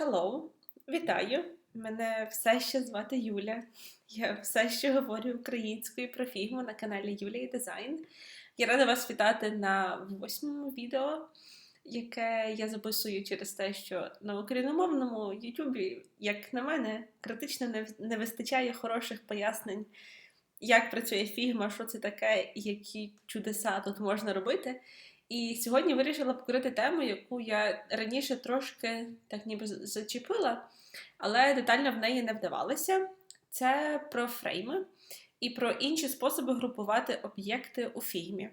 Hello, вітаю! Мене все ще звати Юля. Я все ще говорю українською про фігму на каналі Юлія Дизайн. Я рада вас вітати на восьмому відео, яке я записую через те, що на україномовному Ютубі, як на мене, критично не, вистачає хороших пояснень, як працює фігма, що це таке, і які чудеса тут можна робити. І сьогодні вирішила покрити тему, яку я раніше трошки так ніби зачепила, але детально в неї не вдавалася. Це про фрейми і про інші способи групувати об'єкти у фігмі.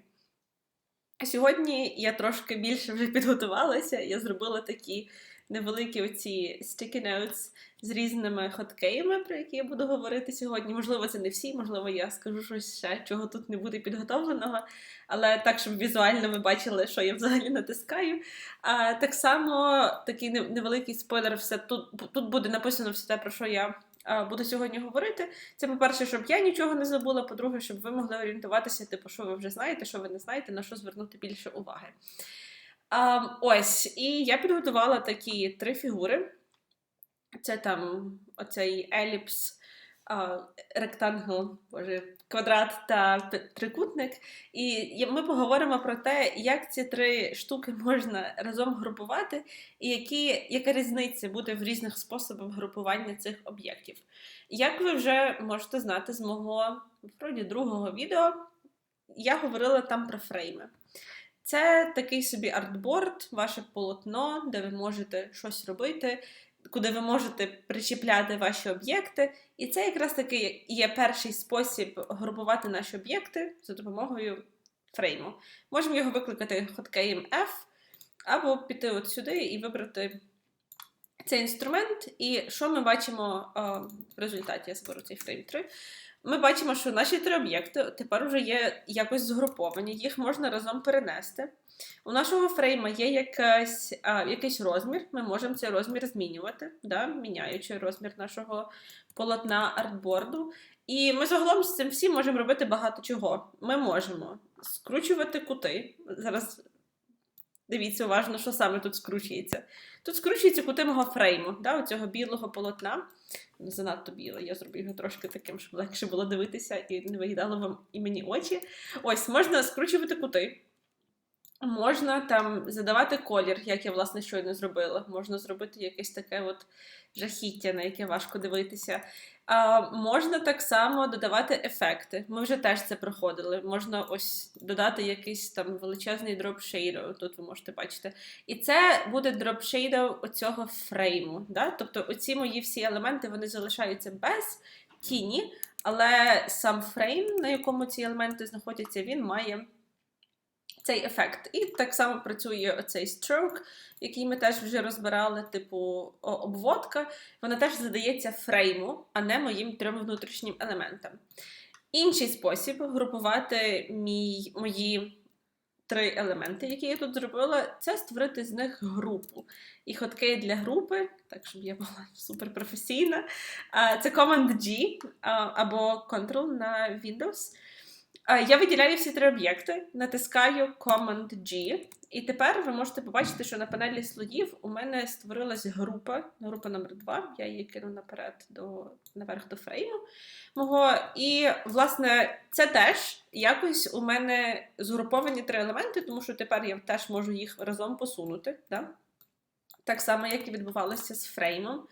Сьогодні я трошки більше вже підготувалася. Я зробила такі невеликі оці sticky notes з різними хоткеями, про які я буду говорити сьогодні. Можливо, це не всі, можливо, я скажу щось ще, чого тут не буде підготовленого, але так, щоб візуально ви бачили, що я взагалі натискаю. А так само такий невеликий спойлер, все тут, тут буде написано все те, про що я. Буду сьогодні говорити. Це, по-перше, щоб я нічого не забула. По-друге, щоб ви могли орієнтуватися, типу, що ви вже знаєте, що ви не знаєте, на що звернути більше уваги. А, ось, і я підготувала такі три фігури. Це там оцей еліпс, ректангл, боже, квадрат та трикутник. І ми поговоримо про те, як ці три штуки можна разом групувати, і які, яка різниця буде в різних способах групування цих об'єктів. Як ви вже можете знати з мого вроді, другого відео, я говорила там про фрейми. Це такий собі артборд, ваше полотно, де ви можете щось робити, куди ви можете причіпляти ваші об'єкти. І це якраз таки є перший спосіб групувати наші об'єкти за допомогою фрейму. Можемо його викликати хоткеєм F, або піти от сюди і вибрати цей інструмент. І що ми бачимо а, в результаті? Я зберу цей фрейм 3. Ми бачимо, що наші три об'єкти тепер вже є якось згруповані, їх можна разом перенести. У нашого фрейма є якась, а, якийсь розмір, ми можемо цей розмір змінювати, да, міняючи розмір нашого полотна артборду. І ми загалом з цим всім можемо робити багато чого. Ми можемо скручувати кути. Зараз дивіться уважно, що саме тут скручується. Тут скручується кути мого фрейму, да, цього білого полотна. Занадто біле, я зроблю його трошки таким, щоб легше було дивитися і не виїдало вам і мені очі. Ось, можна скручувати кути. Можна там задавати колір, як я власне щойно зробила. Можна зробити якесь таке от жахіття, на яке важко дивитися. А, можна так само додавати ефекти. Ми вже теж це проходили. Можна ось додати якийсь там величезний дроп тут ви можете бачити. І це буде дроп shadow оцього фрейму. Да? Тобто оці мої всі елементи вони залишаються без тіні, але сам фрейм, на якому ці елементи знаходяться, він має цей ефект. І так само працює оцей stroke, який ми теж вже розбирали, типу обводка. Вона теж задається фрейму, а не моїм трьом внутрішнім елементам. Інший спосіб групувати мій, мої три елементи, які я тут зробила, це створити з них групу. І ходки для групи, так щоб я була суперпрофесійна, це Command G або Ctrl на Windows. А, Я виділяю всі три об'єкти, натискаю Command G, і тепер ви можете побачити, що на панелі слоїв у мене створилась група, група номер 2 я її кину наперед до наверх до фрейму мого. І, власне, це теж якось у мене згруповані три елементи, тому що тепер я теж можу їх разом посунути. Да? Так само, як і відбувалося з фреймом.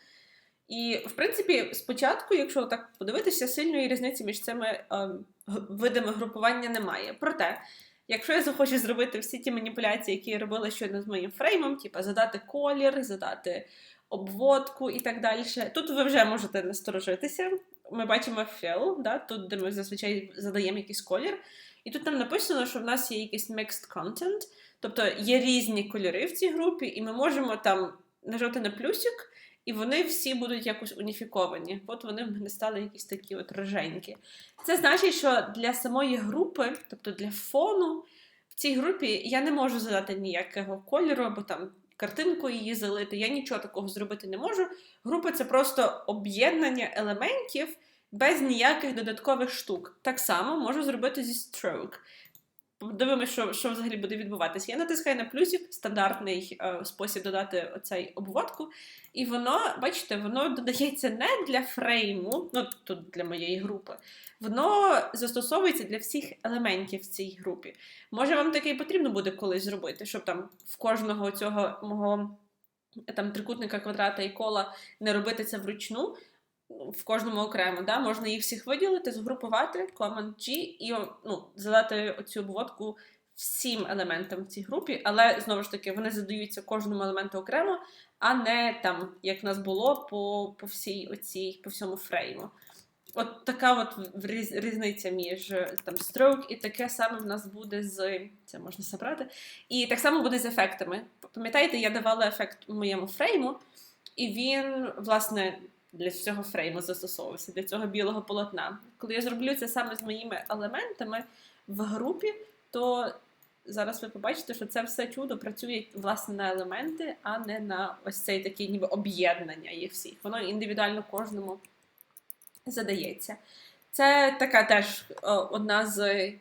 І, в принципі, спочатку, якщо так подивитися, сильної різниці між цими ем, видами групування немає. Проте, якщо я захочу зробити всі ті маніпуляції, які я робила щойно з моїм фреймом, типу задати колір, задати обводку і так далі, тут ви вже можете насторожитися. Ми бачимо fill, да, тут, де ми зазвичай задаємо якийсь колір. І тут там написано, що в нас є якийсь mixed content, тобто є різні кольори в цій групі, і ми можемо там нажати на плюсик, і вони всі будуть якось уніфіковані. От вони в мене стали якісь такі от роженькі. Це значить, що для самої групи, тобто для фону, в цій групі я не можу задати ніякого кольору, або там картинку її залити. Я нічого такого зробити не можу. Група це просто об'єднання елементів без ніяких додаткових штук. Так само можу зробити зі stroke. Подивимося, що, що взагалі буде відбуватися. Я натискаю на плюсик, стандартний е, спосіб додати оцей обводку, і воно, бачите, воно додається не для фрейму, ну тут для моєї групи. Воно застосовується для всіх елементів в цій групі. Може, вам таке і потрібно буде колись зробити, щоб там в кожного цього мого там трикутника, квадрата і кола не робити це вручну. В кожному окремо, да? можна їх всіх виділити, згрупувати, Command-G і ну, задати оцю обводку всім елементам в цій групі, але знову ж таки вони задаються кожному елементу окремо, а не там, як в нас було, по по всій оцій, по всьому фрейму. От така от різ, різниця між там stroke, і таке саме в нас буде з це можна забрати. І так само буде з ефектами. Пам'ятаєте, я давала ефект моєму фрейму, і він, власне, для цього фрейму застосовувався, для цього білого полотна. Коли я зроблю це саме з моїми елементами в групі, то зараз ви побачите, що це все чудо працює власне на елементи, а не на ось цей такий ніби об'єднання їх всіх. Воно індивідуально кожному задається. Це така теж одна з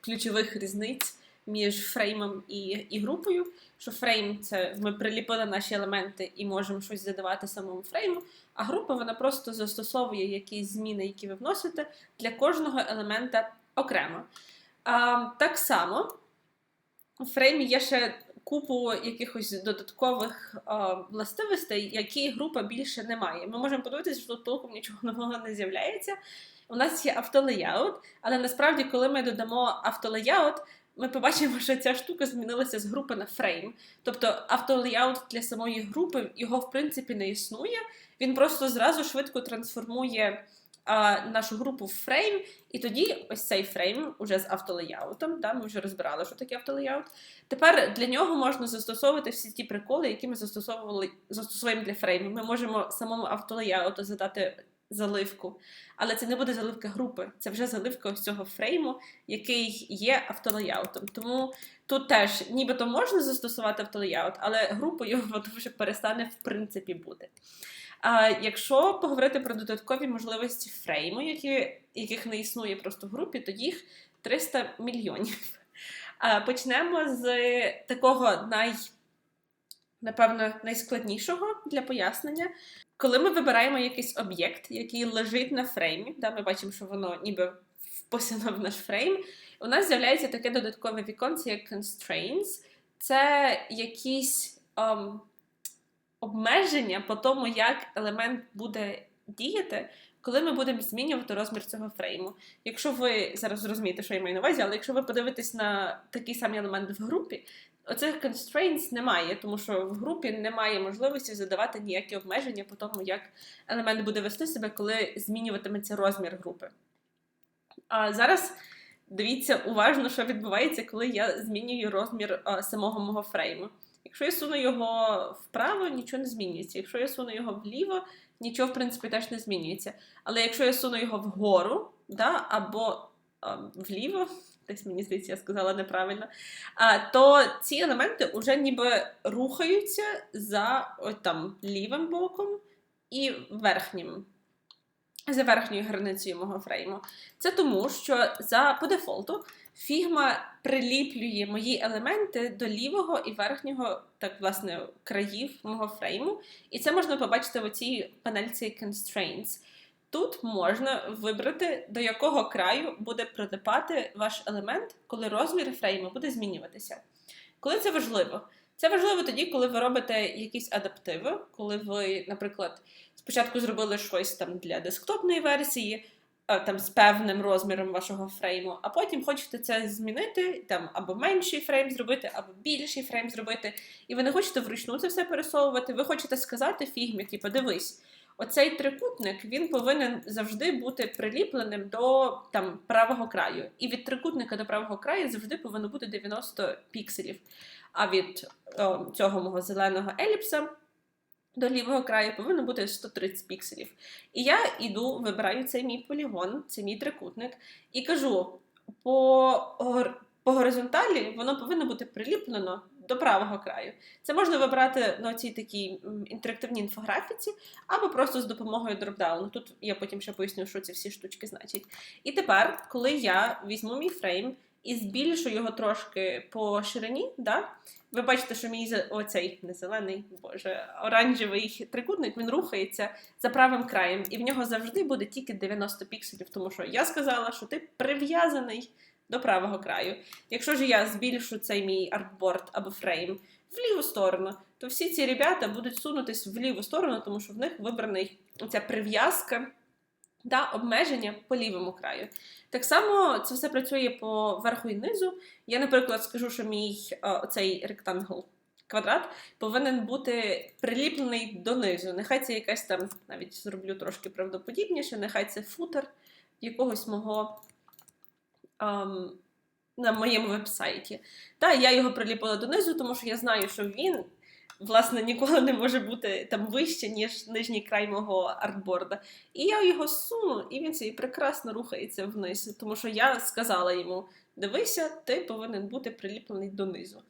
ключових різниць між фреймом і і групою. Що фрейм це ми приліпили наші елементи і можемо щось задавати самому фрейму, а група вона просто застосовує якісь зміни, які ви вносите для кожного елемента окремо. А, Так само у фреймі є ще купу якихось додаткових а, властивостей, які група більше не має. Ми можемо подивитися, що тут толком нічого нового не з'являється. У нас є автолеяут, але насправді, коли ми додамо автолеяут, ми побачимо, що ця штука змінилася з групи на фрейм. Тобто автолеяут для самої групи його в принципі не існує. Він просто зразу швидко трансформує а, нашу групу в фрейм, і тоді ось цей фрейм уже з автолеяутом. Да, Ми вже розбирали, що таке автолеяут. Тепер для нього можна застосовувати всі ті приколи, які ми застосовували застосовуємо для фрейму. Ми можемо самому автолеяуту задати заливку. Але це не буде заливка групи, це вже заливка ось цього фрейму, який є автолеяутом. Тому тут теж нібито можна застосувати автолеяут, але групою його вже перестане в принципі бути. А якщо поговорити про додаткові можливості фрейму, які, яких не існує просто в групі, то їх 300 мільйонів. Почнемо з такого най, напевно, найскладнішого для пояснення. Коли ми вибираємо якийсь об'єкт, який лежить на фреймі, да, ми бачимо, що воно ніби вписано в наш фрейм, у нас з'являється таке додаткове віконце, як constraints. Це якісь um, обмеження по тому, як елемент буде діяти, коли ми будемо змінювати розмір цього фрейму. Якщо ви зараз зрозумієте, що я маю на увазі, але якщо ви подивитесь на такий самий елемент в групі, оцих constraints немає, тому що в групі немає можливості задавати ніякі обмеження по тому, як елемент буде вести себе, коли змінюватиметься розмір групи. А зараз дивіться уважно, що відбувається, коли я змінюю розмір самого мого фрейму. Якщо я суну його вправо, нічого не змінюється. Якщо я суну його вліво, нічого, в принципі, теж не змінюється. Але якщо я суну його вгору, да, або а, вліво, десь мені здається, я сказала неправильно, то ці елементи вже ніби рухаються за ось там лівим боком і верхнім. За верхньою границею мого фрейму. Це тому, що за по дефолту Figma приліплює мої елементи до лівого і верхнього, так, власне, країв мого фрейму. І це можна побачити в цій панельці Constraints. Тут можна вибрати, до якого краю буде прилипати ваш елемент, коли розмір фрейму буде змінюватися. Коли це важливо? Це важливо тоді, коли ви робите якісь адаптиви, коли ви, наприклад, спочатку зробили щось там для десктопної версії, там з певним розміром вашого фрейму, а потім хочете це змінити, там або менший фрейм зробити, або більший фрейм зробити, і ви не хочете вручну це все пересовувати. Ви хочете сказати фігмі, типу, дивись, оцей трикутник він повинен завжди бути приліпленим до там правого краю. І від трикутника до правого краю завжди повинно бути 90 пікселів. А від о, цього мого зеленого еліпса до лівого краю повинно бути 130 пікселів. І я йду, вибираю цей мій полігон, цей мій трикутник, і кажу: по по горизонталі воно повинно бути приліплено до правого краю. Це можна вибрати на цій такій інтерактивній інфографіці, або просто з допомогою дропдауну. Тут я потім ще поясню, що ці всі штучки значать. І тепер, коли я візьму мій фрейм і збільшу його трошки по ширині. Да? Ви бачите, що мій оцей не зелений, боже, оранжевий трикутник він рухається за правим краєм, і в нього завжди буде тільки 90 пікселів, тому що я сказала, що ти прив'язаний до правого краю. Якщо ж я збільшу цей мій артборд або фрейм в ліву сторону, то всі ці ребята будуть сунутись в ліву сторону, тому що в них вибраний ця прив'язка та обмеження по лівому краю. Так само це все працює по верху і низу. Я, наприклад, скажу, що мій е, цей ректангл квадрат повинен бути приліплений донизу. Нехай це якась там, навіть зроблю трошки правдоподібніше, нехай це футер якогось мого. Ем, на моєму вебсайті. Та я його приліпила донизу, тому що я знаю, що він власне ніколи не може бути там вище, ніж нижній край мого артборда. І я його суну, і він собі прекрасно рухається вниз, тому що я сказала йому: дивися, ти повинен бути приліплений донизу.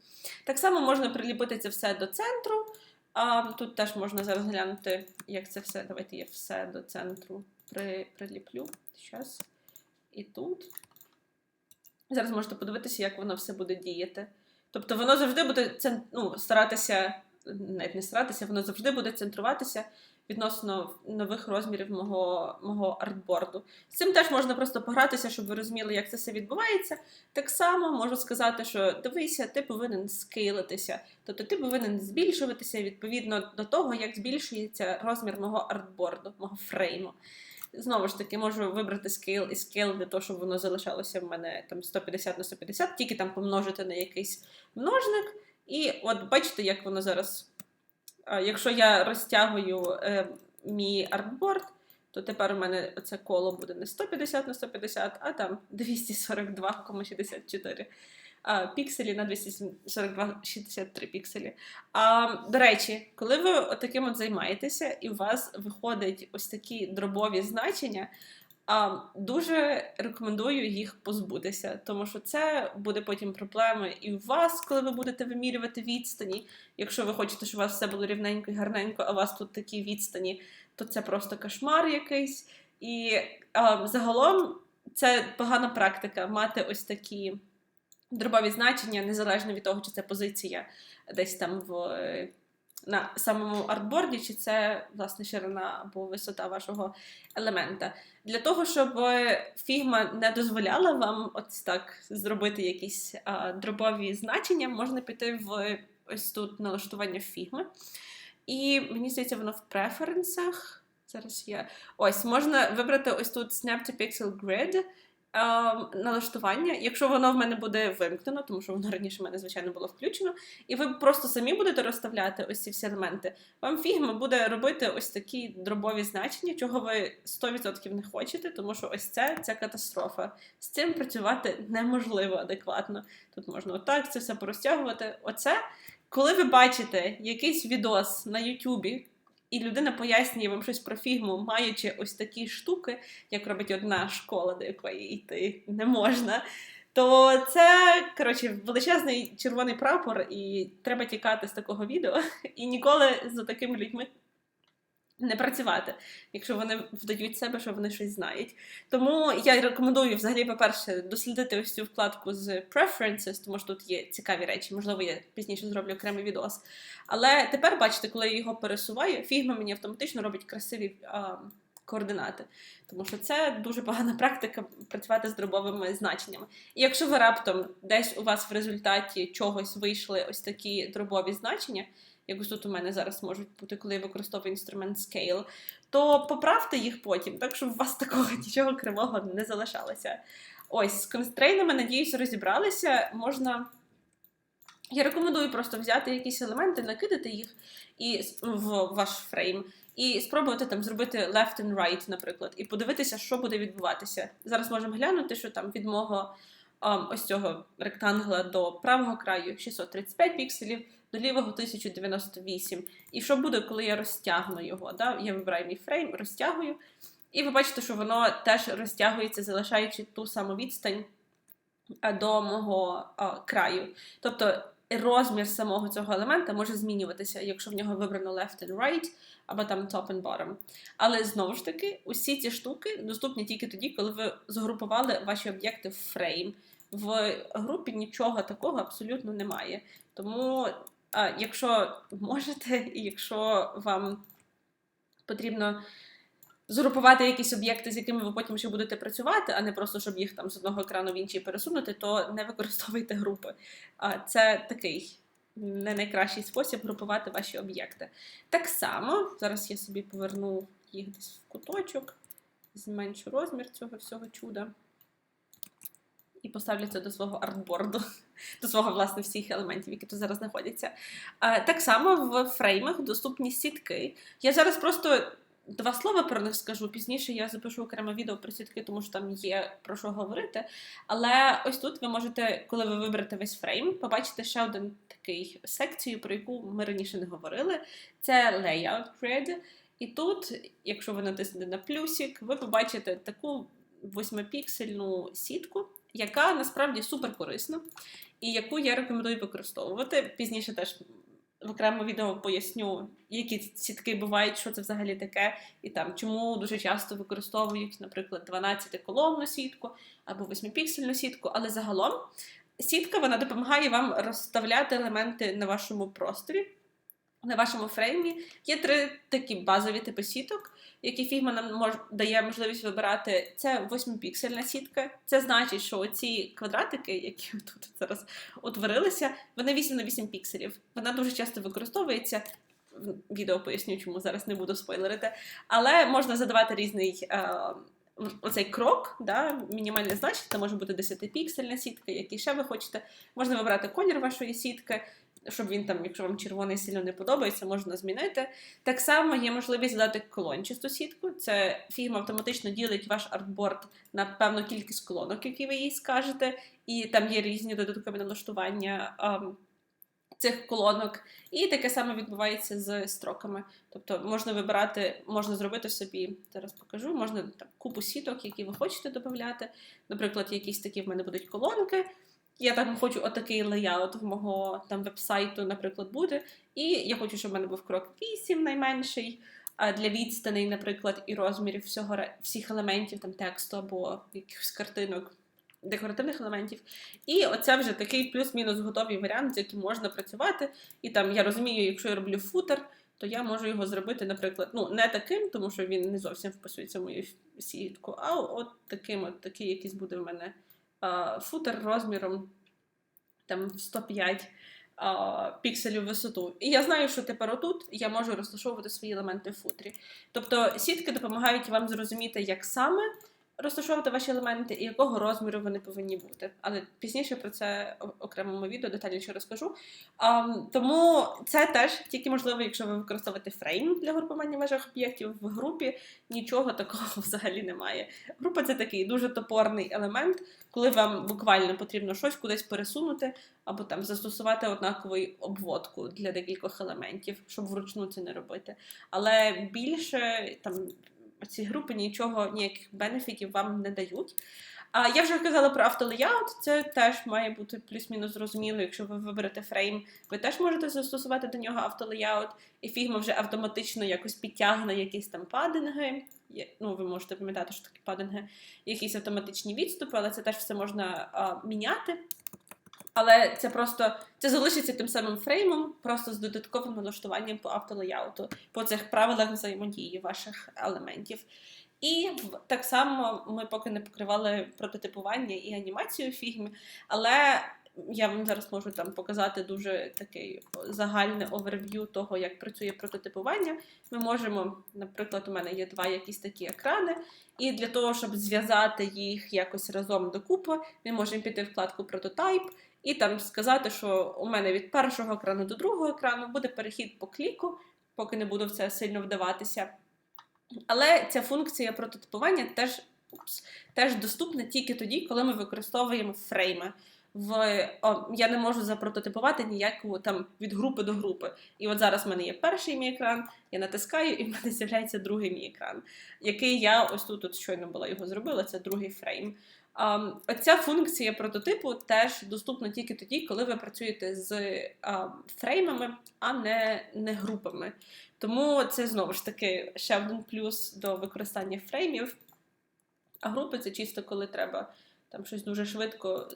Так само можна приліпити це все до центру. А, тут теж можна зараз глянути, як це все. Давайте я все до центру при, приліплю. Щас. І тут. Зараз можете подивитися, як воно все буде діяти. Тобто воно завжди буде ну, старатися, навіть не старатися, воно завжди буде центруватися відносно нових розмірів мого, мого артборду. З цим теж можна просто погратися, щоб ви розуміли, як це все відбувається. Так само можу сказати, що дивися, ти повинен скейлитися, тобто ти повинен збільшуватися відповідно до того, як збільшується розмір мого артборду, мого фрейму. Знову ж таки, можу вибрати скейл і скейл для того, щоб воно залишалося в мене там 150 на 150, тільки там помножити на якийсь множник. І от бачите, як воно зараз. Якщо я розтягую е, мій артборд, то тепер у мене це коло буде не 150 на 150, а там 242,64 а, пікселі на 242,63 пікселі. А, до речі, коли ви таким от займаєтеся, і у вас виходять ось такі дробові значення, а, дуже рекомендую їх позбутися, тому що це буде потім проблеми і у вас, коли ви будете вимірювати відстані. Якщо ви хочете, щоб у вас все було рівненько і гарненько, а у вас тут такі відстані, то це просто кошмар якийсь. І а, загалом це погана практика мати ось такі дробові значення, незалежно від того, чи це позиція десь там в. е, На самому артборді, чи це власне ширина або висота вашого елемента. Для того, щоб фігма не дозволяла вам ось так зробити якісь а, дробові значення, можна піти в ось тут налаштування фігми. І мені здається, воно в преференсах. Зараз є. Ось, можна вибрати ось тут Snap to Pixel Grid. Ем, Налаштування, якщо воно в мене буде вимкнено, тому що воно раніше в мене, звичайно, було включено, і ви просто самі будете розставляти ось ці всі елементи, вам фігма буде робити ось такі дробові значення, чого ви 100% не хочете, тому що ось це, це катастрофа. З цим працювати неможливо адекватно. Тут можна отак це все порозтягувати. Оце, коли ви бачите якийсь відос на Ютубі, і людина пояснює вам щось про фігму, маючи ось такі штуки, як робить одна школа, до якої йти не можна. То це коротше величезний червоний прапор, і треба тікати з такого відео і ніколи з такими людьми не працювати, якщо вони вдають себе, що вони щось знають. Тому я рекомендую взагалі, по-перше, дослідити ось цю вкладку з Preferences, тому що тут є цікаві речі, можливо, я пізніше зроблю окремий відос. Але тепер, бачите, коли я його пересуваю, фігма мені автоматично робить красиві а, координати. Тому що це дуже погана практика працювати з дробовими значеннями. І якщо ви раптом десь у вас в результаті чогось вийшли ось такі дробові значення, як ось тут у мене зараз можуть бути, коли я використовую інструмент Scale, то поправте їх потім, так щоб у вас такого нічого кривого не залишалося. Ось, з констрейнами, надіюсь, розібралися. Можна. Я рекомендую просто взяти якісь елементи, накидати їх і в ваш фрейм, і спробувати там зробити left and right, наприклад, і подивитися, що буде відбуватися. Зараз можемо глянути, що там від мого ось цього ректангла до правого краю 635 пікселів, до лівого 1098. І що буде, коли я розтягну його? Да? Я вибираю мій фрейм, розтягую. І ви бачите, що воно теж розтягується, залишаючи ту саму відстань до мого а, краю. Тобто розмір самого цього елемента може змінюватися, якщо в нього вибрано left and right, або там top and bottom. Але знову ж таки, усі ці штуки доступні тільки тоді, коли ви згрупували ваші об'єкти в фрейм. В групі нічого такого абсолютно немає. Тому, якщо можете, і якщо вам потрібно згрупувати якісь об'єкти, з якими ви потім ще будете працювати, а не просто щоб їх там з одного екрану в інший пересунути, то не використовуйте групи. Це такий не найкращий спосіб групувати ваші об'єкти. Так само, зараз я собі поверну їх десь в куточок, зменшу розмір цього всього чуда. І поставлю це до свого артборду, до свого, власне, всіх елементів, які тут зараз знаходяться. Так само в фреймах доступні сітки. Я зараз просто два слова про них скажу. Пізніше я запишу окреме відео про сітки, тому що там є про що говорити. Але ось тут ви можете, коли ви виберете весь фрейм, побачити ще один такий секцію, про яку ми раніше не говорили. Це Layout Grid. І тут, якщо ви натиснете на плюсик, ви побачите таку восьмипіксельну сітку, яка насправді супер корисна, і яку я рекомендую використовувати. Пізніше теж в окремому відео поясню, які сітки бувають, що це взагалі таке, і там чому дуже часто використовують, наприклад, 12-колонну сітку або 8-піксельну сітку, але загалом сітка вона допомагає вам розставляти елементи на вашому просторі. На вашому фреймі є три такі базові типи сіток, які Figma нам мож, дає можливість вибирати. Це 8-піксельна сітка. Це значить, що ці квадратики, які тут зараз утворилися, вони 8 на 8 пікселів. Вона дуже часто використовується. Відео поясню, чому зараз не буду спойлерити. Але можна задавати різний е, оцей крок, да, мінімальне значення, це може бути 10-піксельна сітка, який ще ви хочете. Можна вибрати колір вашої сітки щоб він там, якщо вам червоний сильно не подобається, можна змінити. Так само є можливість додати колончасту сітку. Це фігма автоматично ділить ваш артборд на певну кількість колонок, які ви їй скажете, і там є різні додаткові налаштування. Um, Цих колонок, і таке саме відбувається з строками. Тобто можна вибирати, можна зробити собі, зараз покажу, можна там купу сіток, які ви хочете додати. Наприклад, якісь такі в мене будуть колонки, я там хочу отакий леяут в мого там веб-сайту, наприклад, буде. І я хочу, щоб в мене був крок 8 найменший для відстаней, наприклад, і розмірів всього всіх елементів там тексту або якихось картинок. Декоративних елементів. І оце вже такий плюс-мінус готовий варіант, з яким можна працювати. І там я розумію, якщо я роблю футер, то я можу його зробити, наприклад, ну, не таким, тому що він не зовсім вписується в мою сітку, а от таким, от такий якийсь буде в мене футер розміром там, 105 пікселів висоту. І я знаю, що тепер отут я можу розташовувати свої елементи в футрі. Тобто сітки допомагають вам зрозуміти, як саме розташовувати ваші елементи і якого розміру вони повинні бути. Але пізніше про це в окремому відео детальніше розкажу. А, Тому це теж тільки можливо, якщо ви використовуєте фрейм для групування ваших об'єктів в групі, нічого такого взагалі немає. Група це такий дуже топорний елемент, коли вам буквально потрібно щось кудись пересунути, або там застосувати однакову обводку для декількох елементів, щоб вручну це не робити. Але більше там ці групи нічого, ніяких бенефітів вам не дають. А я вже казала про автолеяут, це теж має бути плюс-мінус зрозуміло. Якщо ви виберете фрейм, ви теж можете застосувати до нього автолеяут, і Figma вже автоматично якось підтягне якісь там падинги. Ну, ви можете пам'ятати, що такі падинги, якісь автоматичні відступи, але це теж все можна а, міняти. Але це просто це залишиться тим самим фреймом, просто з додатковим налаштуванням по автолеяуту, по цих правилах взаємодії ваших елементів. І так само ми поки не покривали прототипування і анімацію в фігмі, але я вам зараз можу там показати дуже такий загальне оверв'ю того, як працює прототипування. Ми можемо, наприклад, у мене є два якісь такі екрани, і для того, щоб зв'язати їх якось разом докупи, ми можемо піти вкладку Прототайп і там сказати, що у мене від першого екрану до другого екрану буде перехід по кліку, поки не буду в це сильно вдаватися. Але ця функція прототипування теж упс, теж доступна тільки тоді, коли ми використовуємо фрейми. В о, Я не можу запрототипувати ніяку там від групи до групи. І от зараз в мене є перший мій екран, я натискаю, і в мене з'являється другий мій екран, який я ось тут от щойно була його зробила, це другий фрейм. Оця функція прототипу теж доступна тільки тоді, коли ви працюєте з фреймами, а не не групами. Тому це знову ж таки ще один плюс до використання фреймів. А групи це чисто коли треба там щось дуже швидко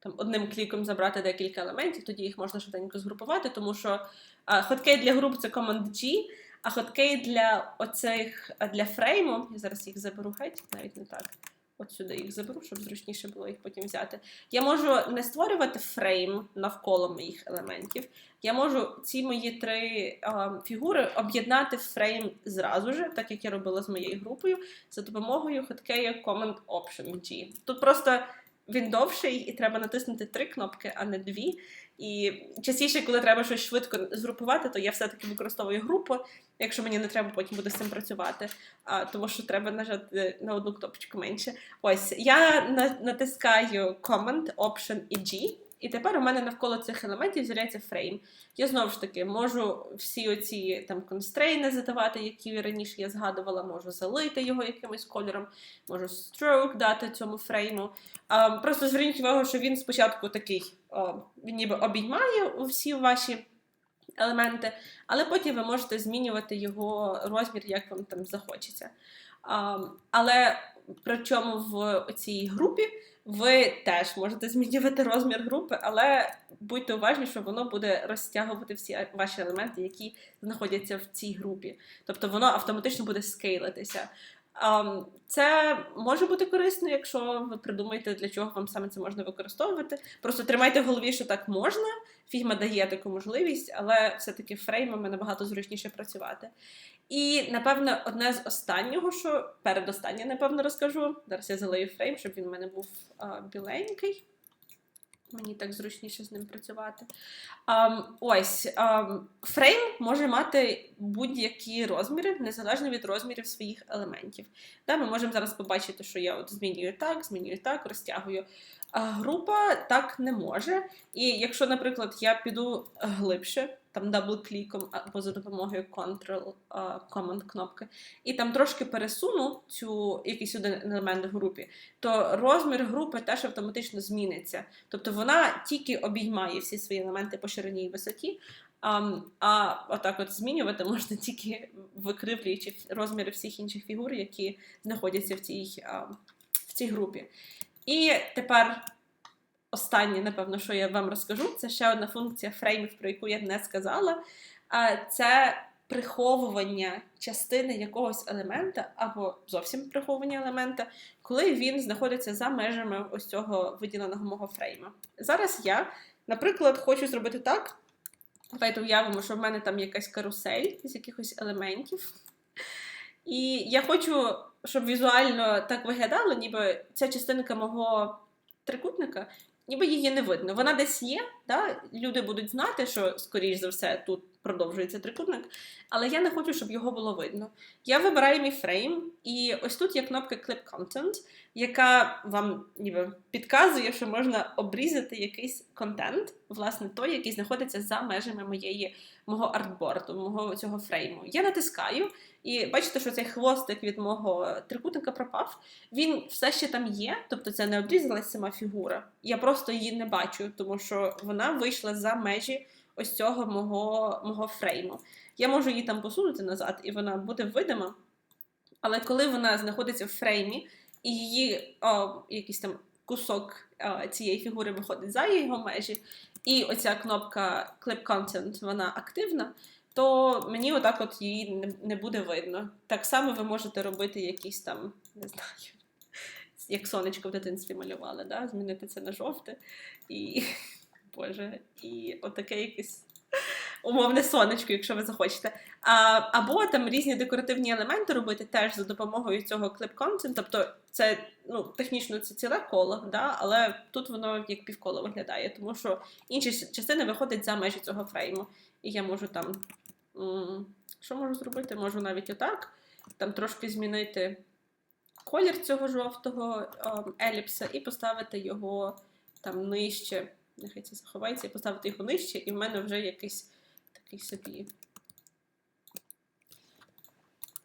там одним кліком забрати декілька елементів, тоді їх можна швиденько згрупувати, тому що а, хоткей для груп це Command G, а хоткей для оцих для фрейму, я зараз їх заберу геть, навіть не так. От сюди їх заберу, щоб зручніше було їх потім взяти. Я можу не створювати фрейм навколо моїх елементів. Я можу ці мої три е, фігури об'єднати в фрейм зразу ж, так як я робила з моєю групою, за допомогою хоткею Command Option G. Тут просто він довший, і треба натиснути три кнопки, а не дві. І частіше, коли треба щось швидко згрупувати, то я все-таки використовую групу, якщо мені не треба потім буде з цим працювати, а, тому що треба нажати на одну кнопочку менше. Ось я натискаю Command, Option і G. І тепер у мене навколо цих елементів з'являється фрейм. Я знову ж таки можу всі оці там констрейни задавати, які раніше я згадувала, можу залити його якимось кольором, можу stroke дати цьому фрейму. А, просто зверніть увагу, що він спочатку такий, а, він ніби обіймає всі ваші елементи, але потім ви можете змінювати його розмір, як вам там захочеться. А, але причому в цій групі ви теж можете змінювати розмір групи, але будьте уважні, що воно буде розтягувати всі ваші елементи, які знаходяться в цій групі. Тобто воно автоматично буде скейлитися. Це може бути корисно, якщо ви придумаєте, для чого вам саме це можна використовувати. Просто тримайте в голові, що так можна. Фігма дає таку можливість, але все-таки фреймами набагато зручніше працювати. І, напевно, одне з останнього, що передостаннє, напевно, розкажу. Зараз я залию фрейм, щоб він в мене був а, біленький. Мені так зручніше з ним працювати. Ам, ось ам, фрейм може мати будь-які розміри, незалежно від розмірів своїх елементів. Да, ми можемо зараз побачити, що я от змінюю так, змінюю так, розтягую. А група так не може. І якщо, наприклад, я піду глибше, там дабл-кліком або за допомогою Ctrl а, Command кнопки, і там трошки пересуну цю якийсь один елемент в групі, то розмір групи теж автоматично зміниться. Тобто вона тільки обіймає всі свої елементи по ширині і висоті. А, а отак от змінювати можна тільки викривлюючи розміри всіх інших фігур, які знаходяться в цій, в цій групі. І тепер останнє, напевно, що я вам розкажу, це ще одна функція фреймів, про яку я не сказала. Це приховування частини якогось елемента або зовсім приховування елемента, коли він знаходиться за межами ось цього виділеного мого фрейма. Зараз я, наприклад, хочу зробити так. Давайте уявимо, що в мене там якась карусель з якихось елементів. І я хочу, щоб візуально так виглядало, ніби ця частинка мого трикутника, ніби її не видно. Вона десь є, да? люди будуть знати, що, скоріш за все, тут продовжується трикутник, але я не хочу, щоб його було видно. Я вибираю мій фрейм, і ось тут є кнопка Clip Content, яка вам ніби підказує, що можна обрізати якийсь контент, власне, той, який знаходиться за межами моєї, мого артборду, мого цього фрейму. Я натискаю, і бачите, що цей хвостик від мого трикутника пропав. Він все ще там є, тобто це не обрізалась сама фігура. Я просто її не бачу, тому що вона вийшла за межі ось цього мого, мого фрейму. Я можу її там посунути назад, і вона буде видима. Але коли вона знаходиться в фреймі, і її о, якийсь там кусок о, цієї фігури виходить за його межі, і оця кнопка Clip Content вона активна, то мені отак от її не буде видно. Так само ви можете робити якісь там, не знаю, як сонечко в дитинстві малювали, да? змінити це на жовте. І, Боже, і отаке якесь умовне сонечко, якщо ви захочете. А, або там різні декоративні елементи робити теж за допомогою цього Content. Тобто це ну, технічно це ціле коло, да? але тут воно як півколо виглядає, тому що інші частини виходять за межі цього фрейму. І я можу там. Що можу зробити? Можу навіть отак. Там трошки змінити колір цього жовтого еліпса і поставити його там нижче. Нехай це заховається, і поставити його нижче, і в мене вже якийсь такий.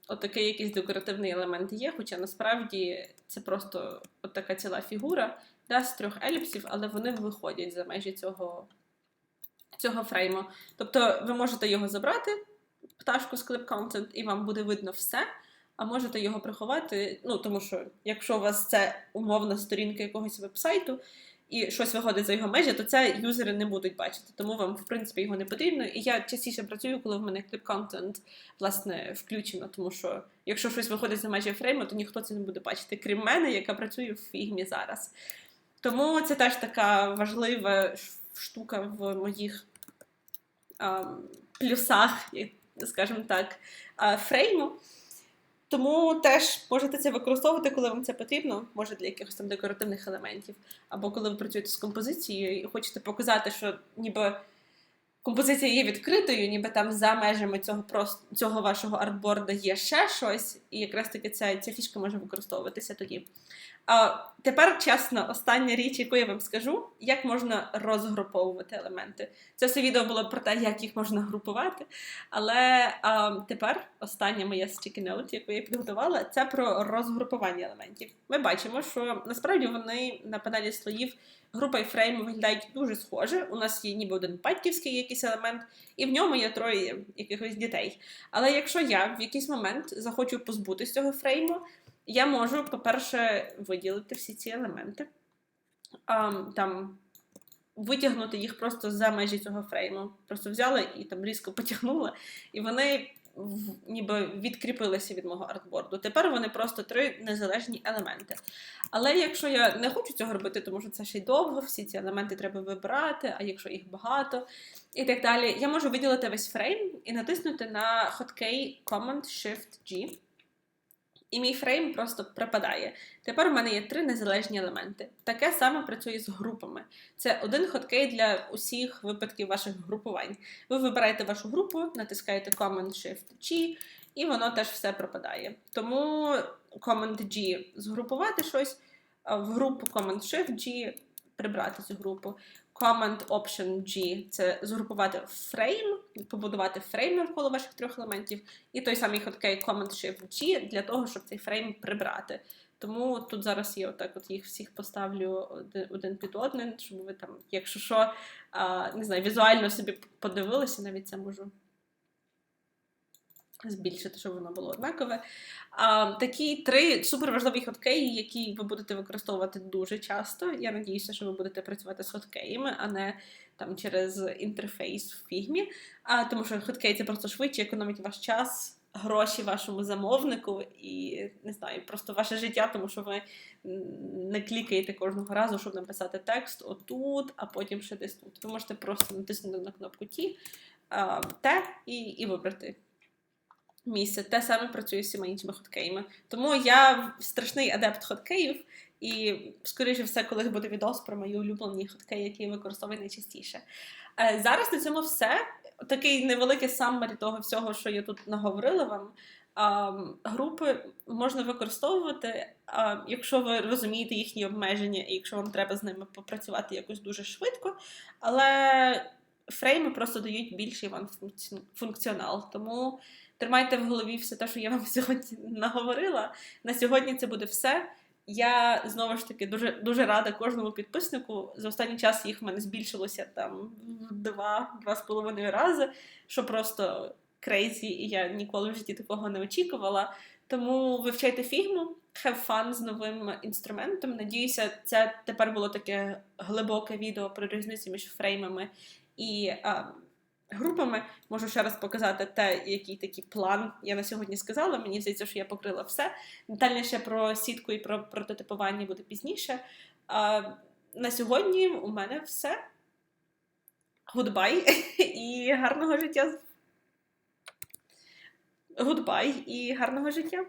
Отакий якийсь декоративний елемент є, хоча насправді це просто така ціла фігура да, з трьох еліпсів, але вони виходять за межі цього, цього фрейму. Тобто ви можете його забрати, пташку з Clip Content, і вам буде видно все. А можете його приховати, ну тому що якщо у вас це умовна сторінка якогось вебсайту, і щось виходить за його межі, то це юзери не будуть бачити, тому вам, в принципі, його не потрібно. І я частіше працюю, коли в мене кліп-контент власне включено, тому що якщо щось виходить за межі фрейму, то ніхто це не буде бачити, крім мене, яка працює в фігмі зараз. Тому це теж така важлива штука в моїх а, плюсах, скажімо так, а, фрейму. Тому теж можете це використовувати, коли вам це потрібно, може для якихось там декоративних елементів. Або коли ви працюєте з композицією і хочете показати, що ніби композиція є відкритою, ніби там за межами цього просто, цього вашого артборда є ще щось, і якраз таки ця, ця фішка може використовуватися тоді. А Тепер, чесно, остання річ, яку я вам скажу, як можна розгруповувати елементи. Це все відео було про те, як їх можна групувати. Але а, тепер остання моя sticky note, яку я підготувала, це про розгрупування елементів. Ми бачимо, що насправді вони на панелі слоїв група і фрейм виглядають дуже схоже. У нас є ніби один батьківський якийсь елемент, і в ньому є троє якихось дітей. Але якщо я в якийсь момент захочу позбутися цього фрейму, я можу, по-перше, виділити всі ці елементи, там, витягнути їх просто за межі цього фрейму. Просто взяла і там різко потягнула, і вони ніби відкріпилися від мого артборду. Тепер вони просто три незалежні елементи. Але якщо я не хочу цього робити, тому що це ще й довго, всі ці елементи треба вибирати, а якщо їх багато і так далі, я можу виділити весь фрейм і натиснути на хоткей Command-Shift-G і мій фрейм просто припадає. Тепер у мене є три незалежні елементи. Таке саме працює з групами. Це один хоткей для усіх випадків ваших групувань. Ви вибираєте вашу групу, натискаєте Command-Shift-G, і воно теж все пропадає. Тому Command-G згрупувати щось, в групу Command-Shift-G прибрати цю групу. Command Option G це згрупувати фрейм, побудувати фрейм навколо ваших трьох елементів, і той самий хоткей Command Shift G для того, щоб цей фрейм прибрати. Тому тут зараз я отак от їх всіх поставлю один під одним, щоб ви там, якщо що, не знаю, візуально собі подивилися, навіть це можу збільшити, щоб воно було однакове. А, Такі три суперважливі хоткеї, які ви будете використовувати дуже часто. Я надіюся, що ви будете працювати з хоткеями, а не там через інтерфейс в фігмі. А, Тому що хоткей це просто швидше, економить ваш час. Гроші вашому замовнику і не знаю, просто ваше життя, тому що ви не клікаєте кожного разу, щоб написати текст отут, а потім ще десь тут. Ви можете просто натиснути на кнопку Ті, Т і, і вибрати місце. Те саме працює з всіма іншими хоткеями. Тому я страшний адепт хоткеїв, і, скоріше все, колись буде відос про мої улюблені хоткеї, які я використовую найчастіше. Е, зараз на цьому все. Такий невеликий саммарі того всього, що я тут наговорила вам. Групи можна використовувати, якщо ви розумієте їхні обмеження, і якщо вам треба з ними попрацювати якось дуже швидко. Але фрейми просто дають більший вам функціонал. Тому Тримайте в голові все те, що я вам сьогодні наговорила. На сьогодні це буде все. Я знову ж таки дуже дуже рада кожному підписнику. За останній час їх в мене збільшилося там два-два з половиною рази, що просто крейзі, і я ніколи в житті такого не очікувала. Тому вивчайте фігму, have fun з новим інструментом. Надіюся, це тепер було таке глибоке відео про різницю між фреймами і. Групами. Можу ще раз показати те, який такий план я на сьогодні сказала. Мені здається, що я покрила все. Детальніше про сітку і про прототипування буде пізніше. На сьогодні у мене все. Гудбай і гарного життя. Гудбай і гарного життя.